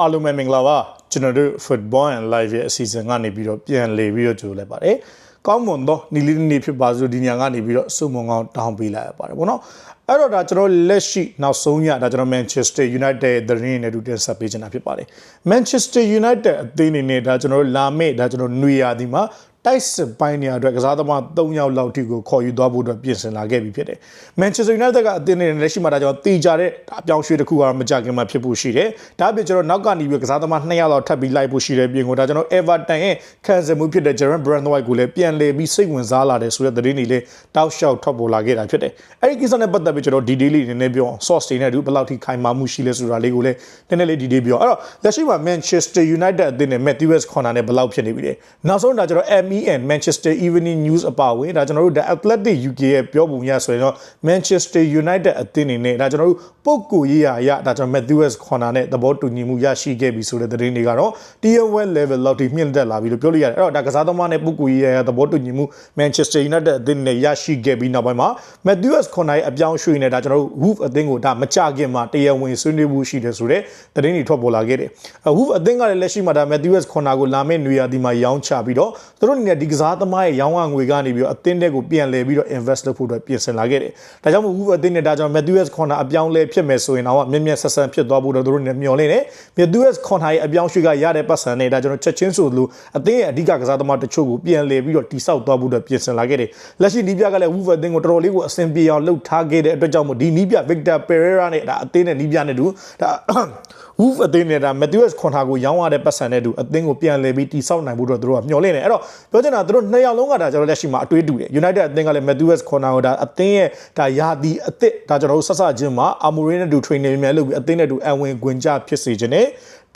အားလုံးပဲမင်္ဂလာပါကျွန်တော်တို့ Football and Live ရဲ့အစီအစဉ်ကနေပြီးတော့ပြန်လည်ပြီးတော့ကြိုလိုက်ပါတယ်ကောင်းမွန်သောနီလီနေဖြစ်ပါစို့ဒီညကနေပြီးတော့စုံမုံကောင်းတောင်းပေးလိုက်ရပါတယ်ဗောနော်အဲ့တော့ဒါကျွန်တော်လက်ရှိနောက်ဆုံးညဒါကျွန်တော် Manchester United ရဲ့သတင်းနဲ့တူတင်ဆက်ပေးချင်တာဖြစ်ပါတယ် Manchester United အသင်းအနေနဲ့ဒါကျွန်တော်လာမယ့်ဒါကျွန်တော်နွေရာသီမှာ တိုက်စစ်ပိုင်းနေရာအတွက်ကစားသမား3ယောက်လောက်ထိကိုခေါ်ယူသွားဖို့အတွက်ပြင်ဆင်လာခဲ့ပြီဖြစ်တယ်။ Manchester United ကအသင်းနဲ့လက်ရှိမှာဒါကြောင့်တေချာတဲ့အပြောင်းရွှေ့တစ်ခုကတော့မကြခင်မှာဖြစ်ဖို့ရှိတယ်။ဒါအပြင်ကျွန်တော်နောက်ကနေပြီးကစားသမား2ယောက်လောက်ထပ်ပြီးလိုက်ဖို့ရှိတယ်ပြင်ကိုဒါကျွန်တော် Everton ရဲ့ခံစားမှုဖြစ်တဲ့ Jeremy Brandwhite ကိုလည်းပြန်လည်ပြီးစိတ်ဝင်စားလာတယ်ဆိုတဲ့သတင်းတွေလည်းတောက်လျှောက်ထွက်ပေါ်လာခဲ့တာဖြစ်တယ်။အဲဒီကိစ္စနဲ့ပတ်သက်ပြီးကျွန်တော် detail လေးနည်းနည်းပြောအောင် source တွေနဲ့အတူဘယ်လောက်ထိခိုင်မာမှုရှိလဲဆိုတာလေးကိုလည်းနည်းနည်းလေး detail ပြောအောင်။အဲ့တော့လက်ရှိမှာ Manchester United အသင်းနဲ့ Matthews Corner နဲ့ဘယ်လောက်ဖြစ်နေပြီလဲ။နောက်ဆုံးဒါကျွန်တော် MEN Manchester Evening News အပါအဝင်ဒါကျွန်တော်တို့ The Athletic UK ရဲ့ပြောပုံရဆိုရင်တော့ Manchester United အသင်းအနေနဲ့ဒါကျွန်တော်တို့ပုတ်ကိုရေးရရဒါကျွန်တော် Matthews Corner နဲ့သဘောတူညီမှုရရှိခဲ့ပြီဆိုတဲ့သတင်းတွေကတော့ Tier 1 level လောက်ထိမြင့်တက်လာပြီလို့ပြောလို့ရတယ်အဲ့တော့ဒါကစားသမားနဲ့ပုတ်ကိုရေးရရသဘောတူညီမှု Manchester United အသင်းနဲ့ရရှိခဲ့ပြီးနောက်ပိုင်းမှာ Matthews Corner ရဲ့အပြောင်းရွှေ့နဲ့ဒါကျွန်တော်တို့ Wolf အသင်းကိုဒါမကြခင်မှာတရားဝင်ဆွေးနွေးမှုရှိတယ်ဆိုတဲ့သတင်းတွေထွက်ပေါ်လာခဲ့တယ်။ Wolf အသင်းကလည်းလက်ရှိမှာဒါ Matthews Corner ကိုလာမယ့်နွေရာသီမှာရောင်းချပြီးတော့သူတို့အနေနဲ့ဒီကစားသမားရဲ့ရောင်းရငွေကနေပြီးတော့အသင်းတွေကိုပြန်လည်ပြီးတော့ invest လုပ်ဖို့အတွက်ပြင်ဆင်လာခဲ့တယ်။ဒါကြောင့်မို့ Wolf အသင်းနဲ့ဒါကြောင့် Matthews Corner အပြောင်းလဲဖြစ်မယ်ဆိုရင်တော့မြင့်မြတ်ဆက်ဆန်ဖြစ်သွားဖို့တော့သူတို့အနေနဲ့မျှော်လင့်တယ်။ Matthews Corner ရဲ့အပြောင်းရွှေ့ကရတဲ့ပတ်စံနဲ့ဒါကျွန်တော်ချက်ချင်းဆိုလို့အသင်းရဲ့အဓိကကစားသမားတချို့ကိုပြန်လည်ပြီးတော့တိစောက်သွားဖို့အတွက်ပြင်ဆင်လာခဲ့တယ်။လက်ရှိနီးပြကလည်း Wolf အသင်းကိုတော်တော်လေးကိုအဆင်ပြေအောင်လှုပ်ထားခဲ့တဲ့အတွက်ကြောင့်မို့ဒီနီးပြ Victor Pereira နဲ့ဒါအသင်းနဲ့နီးပြနဲ့တူဒါ Wolf အသင်းနဲ့ဒါ Matthews Corner ကိုရောင်းရတဲ့ပတ်စံနဲ့တူအသင်းကိုပြန်လည်ပြီးတိစောက်နိုင်ဖို့တော့သူတို့ကမျှော်လင့်တယ်အဲ့တော့ပြောချင်တာသူတို့နှစ်ယောက်လုံးကဒါကျွန်တော်လက်ရှိမှာအတွေးတူတယ် United အသင်းကလည်း Matthews Corner ကိုဒါအသင်းရဲ့ဒါယာတီအသစ်ဒါကျွန်တော်တို့ဆက်ဆချင်းမှာ Amorim နဲ့တူ training များလုပ်ပြီးအသင်းနဲ့တူအဝင်ခွင်ကြဖြစ်စေခြင်းနဲ့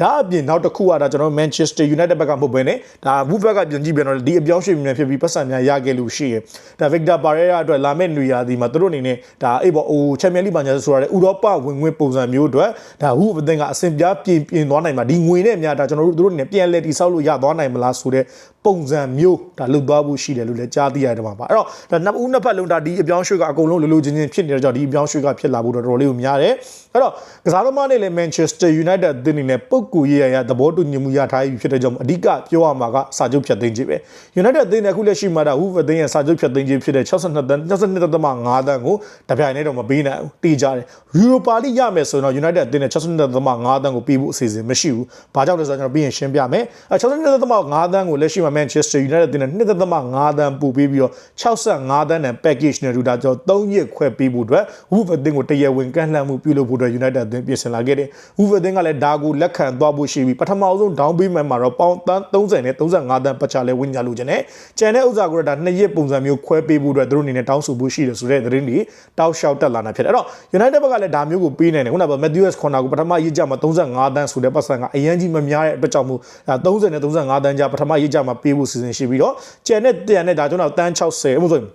ဒါအပြင်နောက်တစ်ခုကဒါကျွန်တော် Manchester United ဘက်ကမဟုတ်ဘဲနဲ့ဒါ Wolf ဘက်ကပြန်ကြည့်ပြန်တော့ဒီအပြောင်းရွှေ့မြန်ဖြစ်ပြီးပတ်စံများရခဲ့လို့ရှိရဒါ Victor Pereira အတွက်လာမယ့်နွေရာသီမှာသူတို့အနေနဲ့ဒါအေးပေါ့ဟို Champions League မှာညာဆိုရတဲ့ဥရောပဝင်ဝင်ပုံစံမျိုးအတွက်ဒါ Wolf အသင်းကအဆင်ပြပြင်ပြင်သွားနိုင်မှာဒီငွေနဲ့များဒါကျွန်တော်တို့သူတို့အနေနဲ့ပြန်လဲတိဆောက်လို့ရသွားနိုင်မလားဆိုတဲ့ ပုံစံမျိုးဒါလုသွားဖို့ရှိတယ်လို့လည်းကြားသိရတယ်မှာပါအဲ့တော့ဒါနှစ်ဦးနှစ်ဖက်လုံးဒါဒီအပြောင်းရွှေ့ကအကုန်လုံးလိုလိုချင်းချင်းဖြစ်နေတဲ့ကြောင့်ဒီအပြောင်းရွှေ့ကဖြစ်လာဖို့တော့တော်တော်လေးကိုများတယ်အဲ့တော့ကစားသမားနဲ့လည်း Manchester United အသင်းအနေနဲ့ပုတ်ကူရေးရရသဘောတူညီမှုရထားပြီဖြစ်တဲ့ကြောင့်အဓိကပြောရမှာကစာချုပ်ဖြတ်သိမ်းခြင်းပဲ United အသင်းနဲ့အခုလက်ရှိမှာဒါ Wolves အသင်းရဲ့စာချုပ်ဖြတ်သိမ်းခြင်းဖြစ်တဲ့62တန်း62.5တန်းကိုတပြိုင်တည်းတော့မပေးနိုင်ဘူးတေးကြတယ် Europa League ရမယ်ဆိုရင်တော့ United အသင်းနဲ့62.5တန်းကိုပေးဖို့အစီအစဉ်မရှိဘူးဘာကြောင့်လဲဆိုတော့ကျွန်တော်ပြီးရင်ရှင်းပြမယ်အဲ62.5တန်းကိုလက်ရှိမှာ Manchester United အသင်းနဲ့2.5တန်းပို့ပေးပြီးတော့65တန်းနဲ့ package နဲ့ထူတာကျွန်တော်3ရက်ခွဲပေးဖို့အတွက် Wolves အသင်းကိုတရားဝင်ကန့်လှန့်မှုပြုလုပ်ဖို့အတွက် United အသင်းပြင်ဆင်လာခဲ့တယ် Wolves အသင်းကလည်းဒါကိုလက်ခံသွားဖို့ရှိပြီးပထမဆုံး down payment မှာတော့ပေါင်30နဲ့35တန်းပတ်ချလဲဝင်ကြလို့ခြင်းနဲ့ကျန်တဲ့ဥစ္စာကိုတော့ဒါနှစ်ရက်ပုံစံမျိုးခွဲပေးဖို့အတွက်သူတို့အနေနဲ့တောင်းဆိုဖို့ရှိတယ်ဆိုတဲ့သတင်းတွေတောက်လျှောက်တက်လာတာဖြစ်တယ်အဲ့တော့ United ဘက်ကလည်းဒါမျိုးကိုပေးနိုင်တယ်ခုနက Matthews Corner ကိုပထမရေးကြမှာ35တန်းဆိုတဲ့ပတ်စံကအရန်ကြီးမများတဲ့အတွက်ကြောင့်မို့ဒါ30နဲ့35တန်းကြားပထမရေးကြမှာပေးဖို့စီစဉ်ရှိပြီးတော့ကျန်တဲ့တန်နဲ့ဒါကျွန်တော်တန်း60ဥပမာဆိုရင်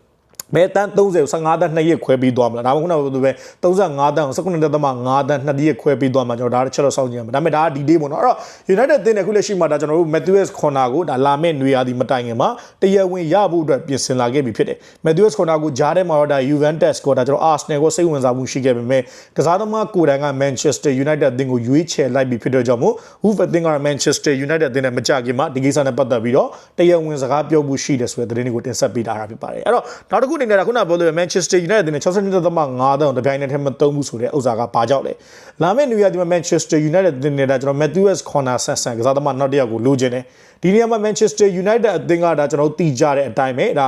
ဘယ်တန်း30 15တန်း2ရက်ခွဲပြီးသွားမလားဒါမှမဟုတ်ခုနကပဲ35တန်း19.5တန်း2ရက်ခွဲပြီးသွားမှာကျွန်တော်ဒါတစ်ချက်တော့စောင့်ကြည့်ရမယ်ဒါပေမဲ့ဒါကဒီ day ပေါ့နော်အဲ့တော့ United တင်းတဲ့ခုလက်ရှိမှာဒါကျွန်တော်တို့ Matthews Corner ကိုဒါလာမဲ့နွေရာသီမတိုင်ခင်မှာတရားဝင်ရဖို့အတွက်ပြင်ဆင်လာခဲ့ပြီဖြစ်တယ် Matthews Corner ကိုဂျားထဲမှာတော့ဒါ Juventus ကိုဒါကျွန်တော် Arsenal ကိုစိတ်ဝင်စားမှုရှိခဲ့ပေမဲ့ကစားသမားကိုယ်တိုင်က Manchester United တင်းကိုရွေးချယ်လိုက်ပြီဖြစ်တဲ့ကြောင့်မို့ Wolves တင်းက Manchester United တင်းနဲ့မကြခင်မှာဒီကိစ္စနဲ့ပတ်သက်ပြီးတော့တရားဝင်စကားပြောမှုရှိတယ်ဆိုတဲ့သတင်းတွေကိုတင်ဆက်ပေးတာဖြစ်ပါတယ်အဲ့တော့နောက်တစ်ခုအနေနဲ့ခုနပြောလို့ Manchester United နဲ့62.5တန်းတပြိုင်နက်တည်းမသုံးဘူးဆိုတဲ့ဥစ္စာကဘာကြောက်လဲလာမယ့်နယူးယောက်ဒီမှာ Manchester United တင်နေတာကျွန်တော် Matthews Corner ဆက်ဆန်ကစားသမားနောက်တစ်ယောက်ကိုလိုချင်တယ်ဒီနေရာမှာ Manchester United အသင်းကဒါကျွန်တော်တီးကြတဲ့အတိုင်းပဲဒါ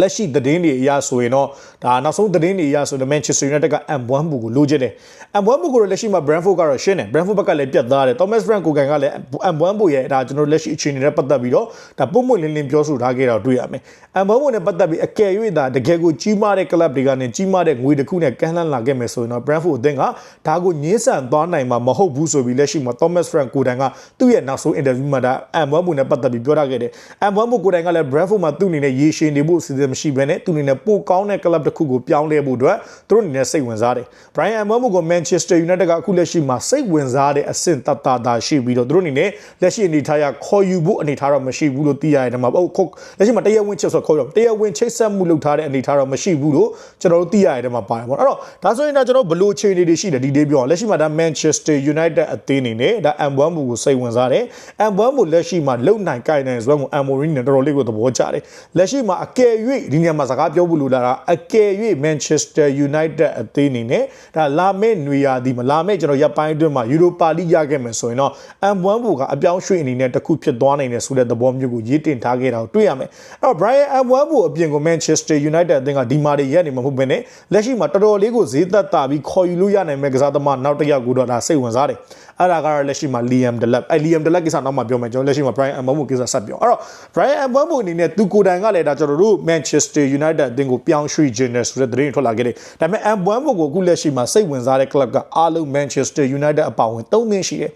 လက်ရှိသတင်းတွေအရဆိုရင်တော့ဒါနောက်ဆုံးသတင်းတွေအရဆိုတော့ Manchester United က M1 ဘူကိုလိုချင်တယ် M1 ဘူကိုတော့လက်ရှိမှာ Brentford ကတော့ရှင်းတယ် Brentford ဘက်ကလည်းပြတ်သားတယ် Thomas Frank ကိုကန်ကလည်း M1 ဘူရဲ့ဒါကျွန်တော်လက်ရှိအခြေအနေနဲ့ပတ်သက်ပြီးတော့ဒါပုံမှန်လင်းလင်းပြောဆိုထားခဲ့တာတွေ့ရမယ် M1 ဘူနဲ့ပတ်သက်ပြီးအကယ်၍ဒါတကယ်ကိုကြီးမားတဲ့ club တွေကနေကြီးမားတဲ့ငွေတစ်ခုနဲ့ကမ်းလှမ်းလာခဲ့မယ်ဆိုရင်တော့ Brentford အသင်းကဒါကိုညှင်းဆန်သွားနိုင်မှာမဟုတ်ဘူးဆိုပြီးလက်ရှိမှာ Thomas Frank ကိုကန်ကသူ့ရဲ့နောက်ဆုံး interview မှာဒါ M1 ဘူနဲ့ပတ်သက်ပြီးပြောထားခဲ့တယ် M1 ဘူကိုကန်ကလည်း Brentford မှာသူ့အနေနဲ့ရေရှည်နေဖို့စီစဉ်စဉ်မရှိဘဲနဲ့သူအနေနဲ့ပိုကောင်းတဲ့ club တစ်ခုကိုပြောင်းလဲဖို့အတွက်သူတို့အနေနဲ့စိတ်ဝင်စားတယ် Brian Mbeumo ကို Manchester United ကအခုလက်ရှိမှာစိတ်ဝင်စားတဲ့အဆင့်တတတာရှိပြီးတော့သူတို့အနေနဲ့လက်ရှိအနေထားရခေါ်ယူဖို့အနေထားတော့မရှိဘူးလို့သိရတယ်မှာဟုတ်ခုလက်ရှိမှာတရားဝင်ချစ်ဆိုခေါ်ရတရားဝင်ချိတ်ဆက်မှုလုပ်ထားတဲ့အနေထားတော့မရှိဘူးလို့ကျွန်တော်တို့သိရတယ်မှာပါတယ်ပေါ့အဲ့တော့ဒါဆိုရင်တော့ကျွန်တော်ဘယ်လိုအခြေအနေတွေရှိတယ်ဒီဒေးပြောအောင်လက်ရှိမှာဒါ Manchester United အသင်းအနေနဲ့ဒါ Mbeumo ကိုစိတ်ဝင်စားတယ် Mbeumo လက်ရှိမှာလုံနိုင်ကိုင်နိုင်ဆိုတော့ Amorim နဲ့တော်တော်လေးကိုသဘောကျတယ်လက်ရှိမှာအကယ်၍ဒီနေရာမှာစကားပြောဖို့လိုလာတာအကယ်၍ Manchester United အသင်းအနေနဲ့ဒါလာမယ့်နွေရာသီမှာလာမယ့်ကျွန်တော်ရပ်ပိုင်းအတွင်းမှာ Europa League ရခဲ့မယ်ဆိုရင်တော့ Mbeumo ကအပြောင်းရွှေ့အနေနဲ့တစ်ခုဖြစ်သွားနိုင်တယ်ဆိုတဲ့သဘောမျိုးကိုရေးတင်ထားခဲ့တာကိုတွေ့ရမယ်အဲ့တော့ Brian Mbeumo အပြင်ကို Manchester United အသင်းကဒီမာတွေရက်နေမှာမဟုတ်ဘဲနဲ့လက်ရှိမှာတော်တော်လေးကိုဈေးသက်သာပြီးခေါ်ယူလို့ရနိုင်မဲ့ကစားသမားနောက်တစ်ယောက်ကိုတော့ဒါစိတ်ဝင်စားတယ်အဲ့ဒါကတော့လက်ရှိမှာ Liam Delap အဲ့ Liam Delap ကိစ္စနောက်မှပြောမယ်ကျွန်တော်လက်ရှိမှာ Brian Mbeumo ကိစ္စဆက်ပြောအဲ့တော့ Brian Mbeumo အနေနဲ့သူကိုယ်တိုင်ကလည်းဒါကျွန်တော်တို့ Manchester United အသင်းကိုပြောင်းရွှေ့ခြင်းနဲ့ဆိုတဲ့သတင်းထွက်လာခဲ့တယ်ဒါပေမဲ့ Mbeumo ကိုအခုလက်ရှိမှာစိတ်ဝင်စားတဲ့ club ကအားလုံး Manchester United အပါအဝင်၃သင်းရှိတယ်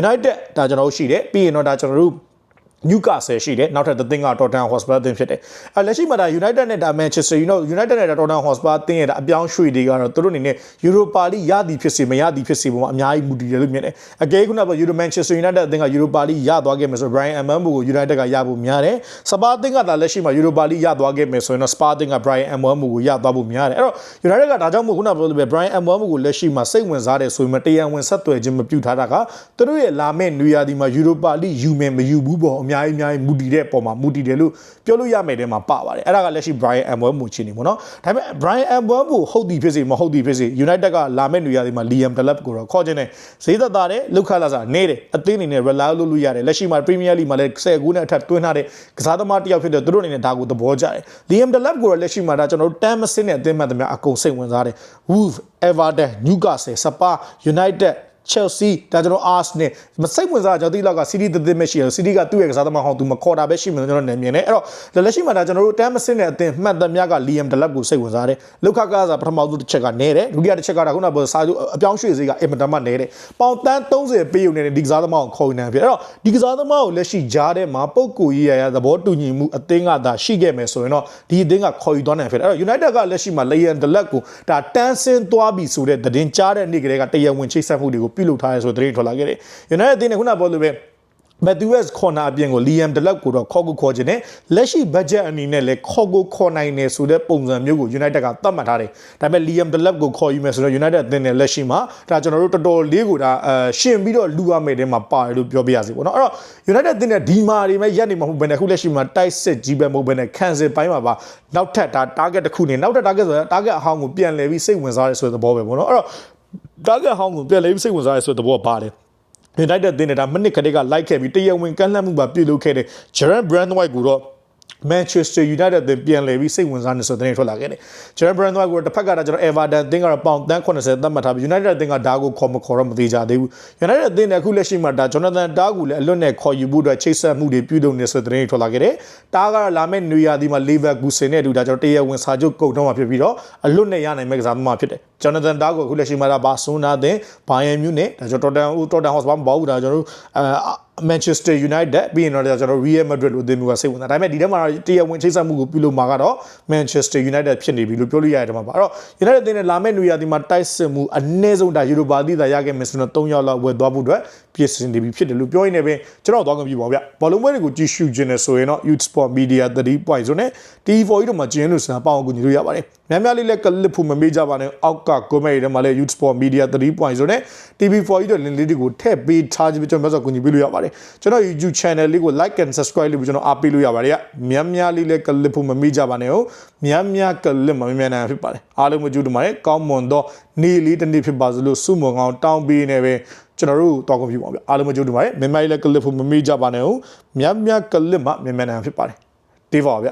United ဒါကျွန်တော်တို့ရှိတယ်ပြီးရင်တော့ဒါကျွန်တော်တို့ Newcastle ရှိတယ်နောက်ထပ်တစ်သင်းက Tottenham Hotspur အသင်းဖြစ်တယ်အဲလက်ရှိမှာဒါ United နဲ့ဒါ Manchester you know United နဲ့ဒါ Tottenham Hotspur အသင်းရဲ့ဒါအပြောင်းရွှေ့တွေကတော့သူတို့အနေနဲ့ Europa League ရသည်ဖြစ်စေမရသည်ဖြစ်စေပုံမှာအများကြီးမူတည်တယ်လို့မြင်တယ်အကဲခုနက Euro Manchester United အသင်းက Europa League ရသွားခဲ့မယ်ဆို Brian Mbeumo ကို United ကရဖို့များတယ်စပါအသင်းကဒါလက်ရှိမှာ Europa League ရသွားခဲ့မယ်ဆိုရင်တော့ Spa အသင်းက Brian Mbeumo ကိုရသွားဖို့များတယ်အဲ့တော့ United ကဒါကြောင့်မို့ခုနကပြောလို့ပဲ Brian Mbeumo ကိုလက်ရှိမှာစိတ်ဝင်စားတယ်ဆိုရင်မတရားဝင်ဆက်သွယ်ခြင်းမပြုထားတာကသူတို့ရဲ့လာမယ့်နွေရာသီမှာ Europa League ယူမယ်မယူဘူးပေါ့အများကြီးအများကြီးမူတည်တဲ့ပုံမှာမူတည်တယ်လို့ပြောလို့ရမယ်တဲ့မှာပပါတယ်အဲ့ဒါကလက်ရှိ Brian Mbeumo ချင်းနေပေါ့နော်ဒါပေမဲ့ Brian Mbeumo ဟုတ်သည်ဖြစ်စေမဟုတ်သည်ဖြစ်စေ United ကလာမယ့်နွေရာသီမှာ Liam Delap ကိုတော့ခေါ်ခြင်းနဲ့ဈေးသက်သာတယ်လောက်ခလာစားနေတယ်အသင်းအနေနဲ့ rely လုပ်လို့ရတယ်လက်ရှိမှာ Premier League မှာလည်း10ခုနဲ့အထက်တွင်းထားတဲ့ကစားသမားတစ်ယောက်ဖြစ်တဲ့သူတို့အနေနဲ့ဒါကိုသဘောကျတယ် Liam Delap ကိုတော့လက်ရှိမှာဒါကျွန်တော်တို့တမ်းမစင်းတဲ့အသင်းမှတ်သမျှအကုန်စိတ်ဝင်စားတယ် Wolves Everton Newcastle Spurs United Chelsea ဒါကျွန်တော် Arsenal မစိတ်ဝင်စားကျွန်တော်ဒီလောက်က City တသက်မဲ့ရှိတယ် City ကသူ့ရဲ့ကစားသမားဟောင်းသူမခေါ်တာပဲရှိမှကျွန်တော်နေမြင်တယ်အဲ့တော့လက်ရှိမှာဒါကျွန်တော်တို့တမ်းမစင်းတဲ့အသင်းမှတ်သမျှက Liam Delap ကိုစိတ်ဝင်စားတယ်လောက်ခကစားပထမဆုံးတစ်ချက်ကနေတယ်ဒုတိယတစ်ချက်ကခုနကစာချုပ်အပြောင်းရွှေ့စေးကအင်မတန်မှနေတယ်ပေါင်တန်း30ပေးုံနေတဲ့ဒီကစားသမားကိုခေါ်နေတယ်ဖြစ်အဲ့တော့ဒီကစားသမားကိုလက်ရှိကြားထဲမှာပုတ်ကိုရေးရရသဘောတူညီမှုအသင်းကဒါရှိခဲ့မယ်ဆိုရင်တော့ဒီအသင်းကခေါ်ယူသွားနိုင်ဖြစ်အဲ့တော့ United ကလက်ရှိမှာ Liam Delap ကိုဒါတန်းစင်းသွားပြီဆိုတဲ့သတင်းကြားတဲ့နေ့ကလေးကတရားဝင်ချိတ်ဆက်မှုတွေကိုပြုလုပ်ထားရဲဆိုတဲ့သတင်းထွက်လာခဲ့တယ် United အသင်းကခုနပြောလို့ပဲ Matthews corner အပြင်ကို Liam Delap ကိုတော့ခေါ်ကိုခေါ်ခြင်းနဲ့လက်ရှိ budget အနေနဲ့လည်းခေါ်ကိုခေါ်နိုင်နေဆိုတဲ့ပုံစံမျိုးကို United ကသတ်မှတ်ထားတယ်။ဒါပေမဲ့ Liam Delap ကိုခေါ်ယူမယ်ဆိုတော့ United အသင်းနဲ့လက်ရှိမှာဒါကျွန်တော်တို့တော်တော်လေးကိုဒါအရှင်ပြီးတော့လူရမယ်တဲ့မှာပါတယ်လို့ပြောပြရစီပေါ့နော်။အဲ့တော့ United အသင်းနဲ့ဒီမာတွေမဲ့ရက်နေမှာမဟုတ်ဘဲနဲ့အခုလက်ရှိမှာတိုက်စစ်ကြီးပဲမဟုတ်ဘဲနဲ့ cancel ပိုင်းမှာပါနောက်ထပ်ဒါ target တစ်ခုနေနောက်ထပ် target ဆိုတော့ target အဟောင်းကိုပြန်လဲပြီးစိတ်ဝင်စားရဲဆိုတဲ့သဘောပဲပေါ့နော်။အဲ့တော့ target အဟောင်းကိုပြန်လဲပြီးစိတ်ဝင်စားရဲဆိုတဲ့သဘောပါတယ်။ United အသင်းနဲ့ဒါမိနစ်ခက်ကလိုက်ခဲ့ပြီးတရဝင်ကန့်လန့်မှုပါပြုလုပ်ခဲ့တဲ့ Gerard Brandwhite ကိုတော့ Manchester United အသင်းပြန်လည်ပြီးစိတ်ဝင်စားနေဆိုတဲ့တင်ထွက်လာခဲ့တယ်။ Gerard Brandwhite ကိုတစ်ဖက်ကကျွန်တော် Everton အသင်းကတော့ပေါင်တန်း80သတ်မှတ်ထားပြီး United အသင်းကဒါကိုခေါ်မခေါ်တော့မသေးကြသေးဘူး။ United အသင်းနဲ့အခုလက်ရှိမှာဒါ Jonathan Tah ကိုလည်းအလွတ်နဲ့ခေါ်ယူဖို့အတွက်ချိတ်ဆက်မှုတွေပြုလုပ်နေဆိုတဲ့တင်ထွက်လာခဲ့တယ်။ Tah ကတော့လာမယ့်နွေရာသီမှာ Leverkusen နဲ့အတူဒါကျွန်တော်တရားဝင်စာချုပ်ကုန်တော့မှာဖြစ်ပြီးတော့အလွတ်နဲ့ရနိုင်မဲ့ကစားသမားဖြစ်တယ်။ Jonathan Tah ကိုအခုလက်ရှိမှာဒါဘာဆွန်နာတဲ့ Bayern Munich ဒါကျွန်တော် Tottenham Tottenham Hotspur မပေါ့ဘူးဒါကျွန်တော်တို့ အဲ Manchester United ပြီးရင်တော့ကျွန်တော် Real Madrid လို့အသင်းမျိုးကစိတ်ဝင်စားဒါပေမဲ့ဒီထဲမှာတရားဝင်ချိတ်ဆက်မှုကိုပြုလုပ်မှာကတော့ Manchester United ဖြစ်နေပြီလို့ပြောလို့ရတဲ့ထဲမှာပါအဲ့တော့ United အသင်းနဲ့လာမယ့်နွေရာသီမှာတိုက်စစ်မှုအနည်းဆုံးဒါ Europa League သာရခဲ့မယ်ဆိုတော့3ရောက်လောက်ဝယ်သွားဖို့အတွက်ပြင်ဆင်နေပြီဖြစ်တယ်လို့ပြောရင်းနဲ့ပင်ကျွန်တော်သွားကြည့်ပါဗျဘောလုံးပွဲတွေကိုကြည့်ရှုခြင်းနဲ့ဆိုရင်တော့ Youth Sport Media 3 point ဆိုနဲ့ TV4 တို့မှာကျင်းလို့စတာပေါအောင်ကူညီလို့ရပါတယ်များများလေးလည်းကလစ်ဖို့မမေ့ကြပါနဲ့အောက်က comment တွေမှာလည်း Youth Sport Media 3 point ဆိုနဲ့ TV4 တို့လင်းလေးတွေကိုထည့်ပေးထားခြင်းကျွန်တော်မျိုးဆိုကူညီပေးလို့ရပါတယ်ကျွန်တော် YouTube channel လေးကို like and subscribe လုပ်ပြီးကျွန်တော်အားပေးလို့ရပါတယ်ကများများလေးလည်းကလစ်ဖို့မမေ့ကြပါနဲ့ဟုတ်များများကလစ်မများများနိုင်ဖြစ်ပါတယ်အားလုံးမကြည့်တော့ပါတယ်ကောင်းမွန်တော့နေ့လေးတစ်နေ့ဖြစ်ပါစလို့စုမုံကောင်းတောင်းပေးနေပဲကျွန်တော်တို့တောက်ကွန်ပြပါဗျအားလုံးမကြည့်တော့ပါတယ်မြန်မာကြီးလည်းကလစ်ဖို့မမေ့ကြပါနဲ့ဟုတ်များများကလစ်မှမြန်မြန်နိုင်ဖြစ်ပါတယ်တေးပါဗျ